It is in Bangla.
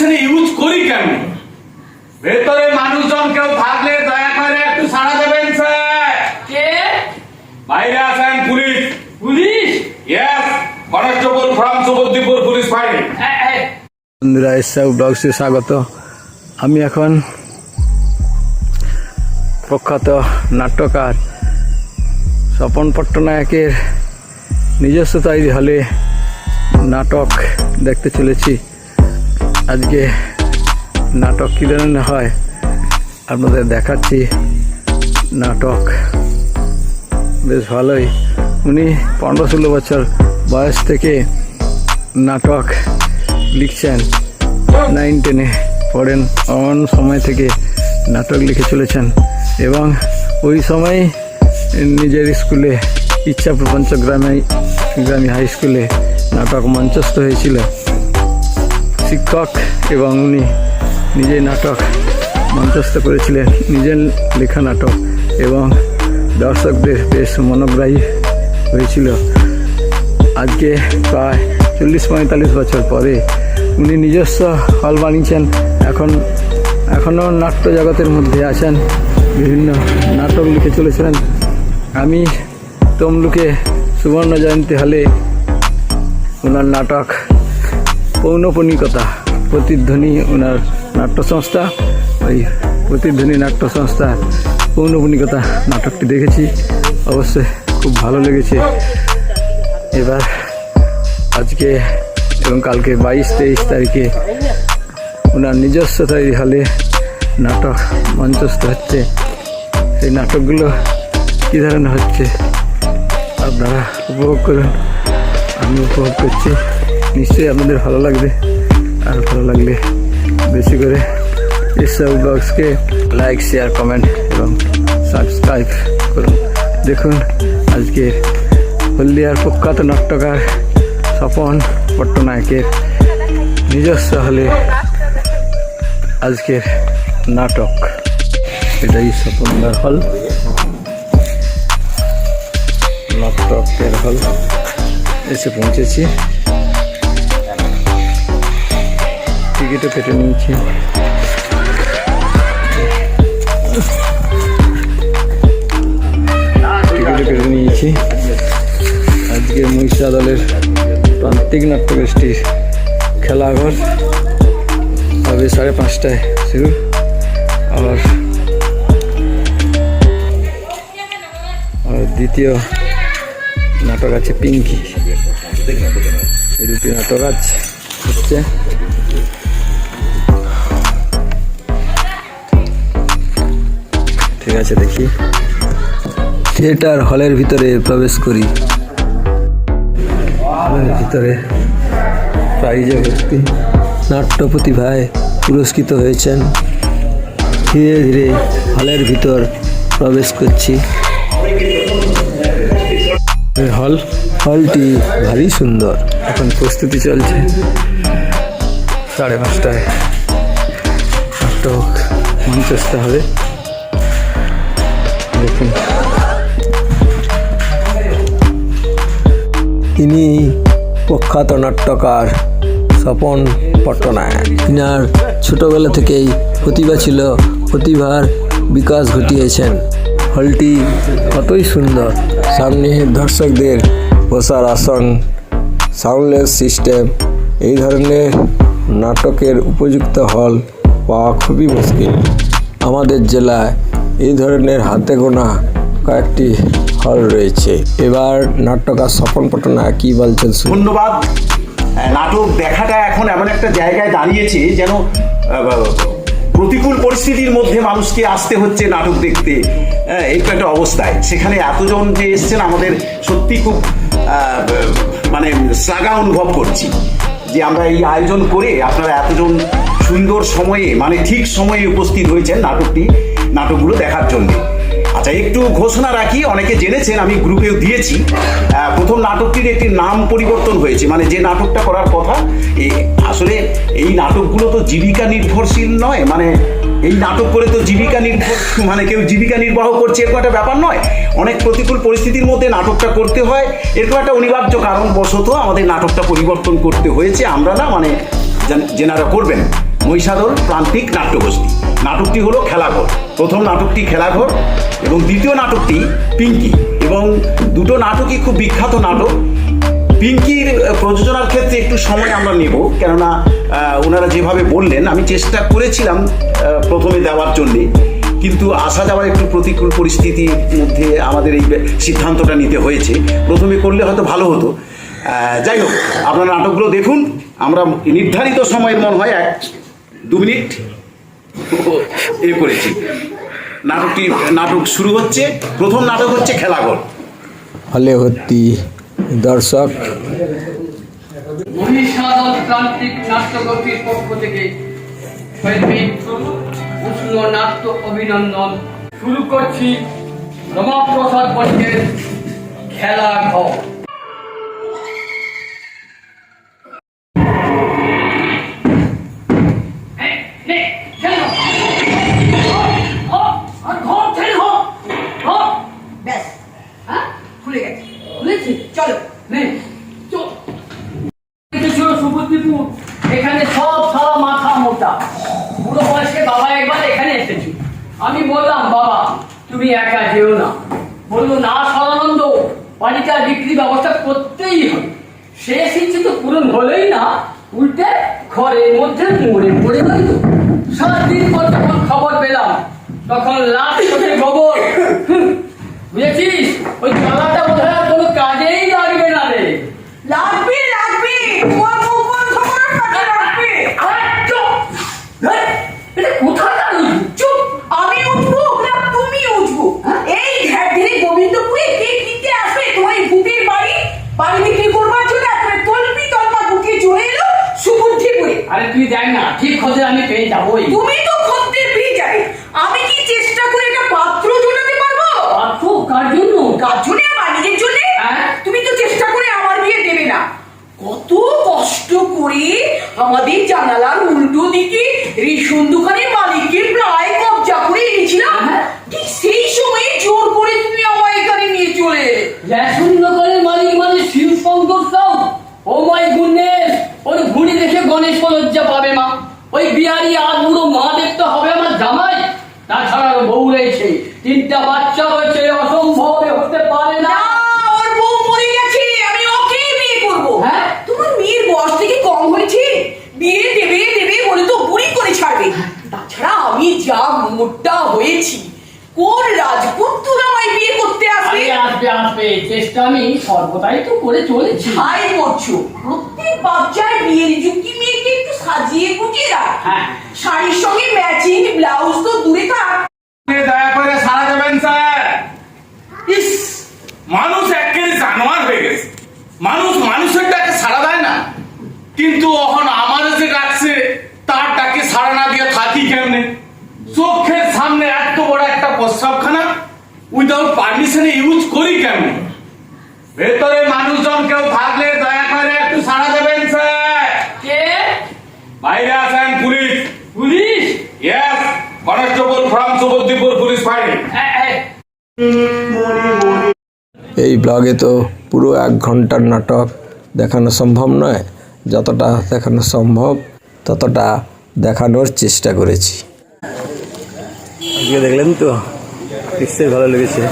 পারমিশনে ইউজ করি কেন ভেতরে মানুষজন কেউ থাকলে দয়া করে একটু সাড়া দেবেন স্যার। কে? বাইরে আসেন police. Police? Yes constable from Subaddipur police এ, বন্ধুরা এসব ব্লগসে স্বাগত। আমি এখন প্রখ্যাত নাট্যকার স্বপন পট্টনায়কের নিজস্ব তৈরি হলে নাটক দেখতে চলেছি। আজকে নাটক কী ধরনের হয়, আপনাদের দেখাচ্ছি। নাটক বেশ ভালোই। উনি পনেরো ষোলো বছর বয়স থেকে নাটক লিখছেন। নাইন টেনে পড়েন। এমন সময় থেকে নাটক লিখে চলেছেন। এবং ওই সময় নিজের স্কুলে, ইচ্ছা প্রপঞ্চ গ্রামে গ্রামী হাই স্কুলে নাটক মঞ্চস্থ হয়েছিল। শিক্ষক এবং উনি নিজেই নাটক মঞ্চস্থ করেছিলেন, নিজের লেখা নাটক এবং দর্শকদের বেশ মনোগ্রাহী হয়েছিল। আজকে প্রায় চল্লিশ পঁয়তাল্লিশ বছর পরে উনি নিজস্ব হল বানিয়েছেন। এখন, এখনও নাট্য জগতের মধ্যে আছেন, বিভিন্ন নাটক লিখে চলেছিলেন আমি তমলুকে সুবর্ণ জয়ন্তী হলে ওনার নাটক পৌনপণিকতা প্রতিধ্বনি ওনার নাট্য সংস্থা ওই প্রতিধ্বনি নাট্য সংস্থা পৌনপণিকতা নাটকটি দেখেছি। অবশ্যই খুব ভালো লেগেছে। এবার আজকে এবং কালকে বাইশ তেইশ তারিখে ওনার নিজস্ব তৈরি হলে নাটক মঞ্চস্থ হচ্ছে। সেই নাটকগুলো কী ধরনের হচ্ছে আপনারা উপভোগ করুন, আমি উপভোগ করছি। নিশ্চয়ই আপনাদের ভালো লাগবে। আর ভালো লাগলে বেশি করে এসব ব্লগসকে লাইক শেয়ার কমেন্ট এবং সাবস্ক্রাইব করুন। দেখুন আজকে হলদিয়ার প্রখ্যাত নাট্যকার স্বপন পট্টনায়কের নিজস্ব হলে আজকের নাটক। এটাই স্বপনদার হল। নাটকের হল। এসে পৌঁছেছি। কেটে নিয়েছি। টিকিটও কেটে নিয়েছি। আজকে মহিষা দলের প্রান্তিক নাট্যগোষ্ঠীর খেলাঘর হবে সাড়ে পাঁচটায় শুরু। আর দ্বিতীয় নাটক আছে পিঙ্কি। দুটি নাটক আছে হচ্ছে। ঠিক আছে, দেখি। থিয়েটার হলের ভিতরে প্রবেশ করি। ভিতরে প্রাইজে ভর্তি। নাট্য প্রতিভায় পুরস্কৃত হয়েছেন। ধীরে ধীরে হলের ভিতর প্রবেশ করছি। হল, হলটি ভারী সুন্দর। এখন প্রস্তুতি চলছে। সাড়ে পাঁচটায় নাটক মঞ্চস্থ হবে। ইনি প্রখ্যাত নাট্যকার স্বপন পট্টনায়ক। ইনার ছোটবেলা থেকেই প্রতিভা ছিল, প্রতিভার বিকাশ ঘটিয়েছেন। হলটি কতই সুন্দর। সামনে দর্শকদের বসার আসন সাউন্ডলেস সিস্টেম এই ধরনের নাটকের উপযুক্ত হল পাওয়া খুবই মুশকিল। আমাদের জেলায় এই ধরনের হাতে গোনা কয়েকটি হল রয়েছে। এবার নাট্যকার স্বপন পট্টনায়ক কী বলছেন। ধন্যবাদ। নাটক দেখাটা এখন এমন একটা জায়গায় দাঁড়িয়েছে যেন প্রতিকূল পরিস্থিতির মধ্যে মানুষকে আসতে হচ্ছে নাটক দেখতে। হ্যাঁ, এই একটা অবস্থায়। সেখানে এতজন যে এসছেন আমাদের সত্যি খুব মানে শ্লাঘা অনুভব করছি যে আমরা এই আয়োজন করে আপনারা এতজন সুন্দর সময়ে মানে ঠিক সময়ে উপস্থিত হয়েছেন নাটকটি। নাটকগুলো দেখার জন্য। আচ্ছা একটু ঘোষণা রাখি, অনেকে জেনেছেন, আমি গ্রুপেও দিয়েছি। প্রথম নাটকটির একটি নাম পরিবর্তন হয়েছে মানে যে নাটকটা করার কথা আসলে এই নাটকগুলো তো জীবিকা নির্ভরশীল নয় মানে এই নাটক করে তো জীবিকা নির্ভর মানে কেউ জীবিকা নির্বাহ করছে, এরকম একটা ব্যাপার নয়। অনেক প্রতিকূল পরিস্থিতির মধ্যে নাটকটা করতে হয়, এরকম একটা অনিবার্য কারণবশত আমাদের নাটকটা পরিবর্তন করতে হয়েছে, আমরা না মানে যেনারা করবেন, মহিষাদল, প্রান্তিক নাট্যগোষ্ঠী। নাটকটি হলো খেলাঘর। প্রথম নাটকটি খেলাঘর এবং দ্বিতীয় নাটকটি পিঙ্কি। এবং দুটো নাটকই খুব বিখ্যাত নাটক। পিঙ্কির প্রযোজনার ক্ষেত্রে একটু সময় আমরা নেব, কেননা ওনারা যেভাবে বললেন, আমি চেষ্টা করেছিলাম প্রথমে দেওয়ার জন্যে। কিন্তু আসা যাওয়ার একটু প্রতিকূল পরিস্থিতির মধ্যে আমাদের এই সিদ্ধান্তটা নিতে হয়েছে। প্রথমে করলে হয়তো ভালো হতো। যাই হোক আপনারা নাটকগুলো দেখুন। আমরা নির্ধারিত সময়ের মনে হয় এক দু মিনিট এ করেছি। নাটকটি নাটক শুরু হচ্ছে প্রথম নাটক হচ্ছে খেলাঘর। হলে ভর্তি দর্শক। মহিষাদল প্রান্তিক নাট্যগোষ্ঠীর পক্ষ থেকে শৈল্পিক উষ্ণ নাট্য অভিনন্দন শুরু করছি রমাপ্রসাদ বণিকের খেলা ঘর এই, নে, খেলো। ও, ও, আর ঘর ছেড়ে ঘর, ঘর। ব্যাস হ্যাঁ খুলে গেছে খুলেছি? চলো নে, চল। এটা ছিল সুবুদ্দিপুর এখানে সব সারা মাথা মোটা বুড়ো বয়সে বাবা একবার এখানে এসেছি আমি বললাম, বাবা, তুমি একা যেও না। বলল, না, সদানন্দ বাড়িটা বিক্রি ব্যবস্থা করতেই হবে। শেষ ইচ্ছে তো পূরণ হলেই না, উল্টে ঘরের মধ্যে মরে পড়ে গেল সাত দিন পর যখন খবর পেলাম, তখন লাশ গোবর হুঁ, বুঝেছিস ওই চালাটা বোধ হয় আর কোনো কাজেই লাগবে না রে লাগবে লাগবে তোমার মুখ বন্ধ করো কাজে লাগবে আরে চুপ! এই, এটা কোথাকার উজু? চুপ! আমি উঠবো না তুমি উঠবো এই ধ্যার ধীরে গোবিন্দপুরে কে কিনতে আসবে তোমার এই বুকের বাড়ি বাড়ি বিক্রি করবার জন্য একেবারে তল্পি তল্পা বুকে চলে এলো তুই দেখ না ঠিক খোঁজে আমি পেয়ে যাবই। তুমি তো খদ্দের পেয়ে যাই আমি কি চেষ্টা করে একটা পাত্র জোটাতে পারব? পাত্র কার জন্য? কার জন্য? আমার নিজের জন্য? হ্যাঁ। তুমি তো চেষ্টা করে আমার বিয়ে দেবে না। কত কষ্ট করে আমাদের জানালার উল্টো দিকে রেশন দোকানের মালিককে প্রায় কবজা করে এনেছিলাম হ্যাঁ। ঠিক সেই সময়ে জোর করে তুমি আমার এখানে নিয়ে চলে এলে রেশন দোকানের মালিক মানে Shib Shankar Sau oh my goodness ওর ঘুড়ি দেখে গণেশ লজ্জা পাবে মা। ওই বিহারি আর বুড়ো মা দেখতে হবে আমার জামাই। তাছাড়া বউ রয়েছে। তিনটা বাচ্চা হয়েছে অসম্ভব হতে পারে না। না ওর বউ মরে গেছে আমি ওকে বিয়ে করব। হ্যাঁ? তোমার মেয়ের বয়স থেকে কম হয়েছে। বিয়ে দেবে দেবে বলে তো বুড়ি করে ছাড়বে। তাছাড়া আমি যা মোটা হয়েছি কোন রাজপুত্র আমায় বিয়ে করতে আসবে? আসবে আসবে। চেষ্টা আমি সর্বদাই তো করে চলেছি। হাই করছ। বাচ্চার বিয়ের যুক্তি মেয়েকে একটু সাজিয়ে গুটিয়ে রাখ। হ্যাঁ। শাড়ির সঙ্গে ম্যাচিং ব্লাউজ তো দূরে থাক। দয়া করে সারা দেবেন স্যার। ইস মানুষ একেবারে জানোয়ার হয়ে গেছে। মানুষ মানুষের ডাকে সাড়া দেয় না। কিন্তু এখন আমার যে ডাকছে তার ডাকে সাড়া না দিয়ে থাকি কেমনে? চোখের সামনে এত বড় একটা প্রস্রাবখানা উইদাউট পারমিশনে ইউজ করি কেমনে? ভেতরে মানুষজন কেউ থাকলে দয়া করে একটু সাড়া দেবেন স্যার কে বাইরে আসেন police. Police? Yes constable from Subaddipur police ফাঁড়ি এ- এ, এই ব্লগে তো পুরো এক ঘণ্টার নাটক দেখানো সম্ভব নয়। যতটা দেখানো সম্ভব ততটা দেখানোর চেষ্টা করেছি। আজকে দেখলেন তো নিশ্চয়ই ভালো লেগেছে।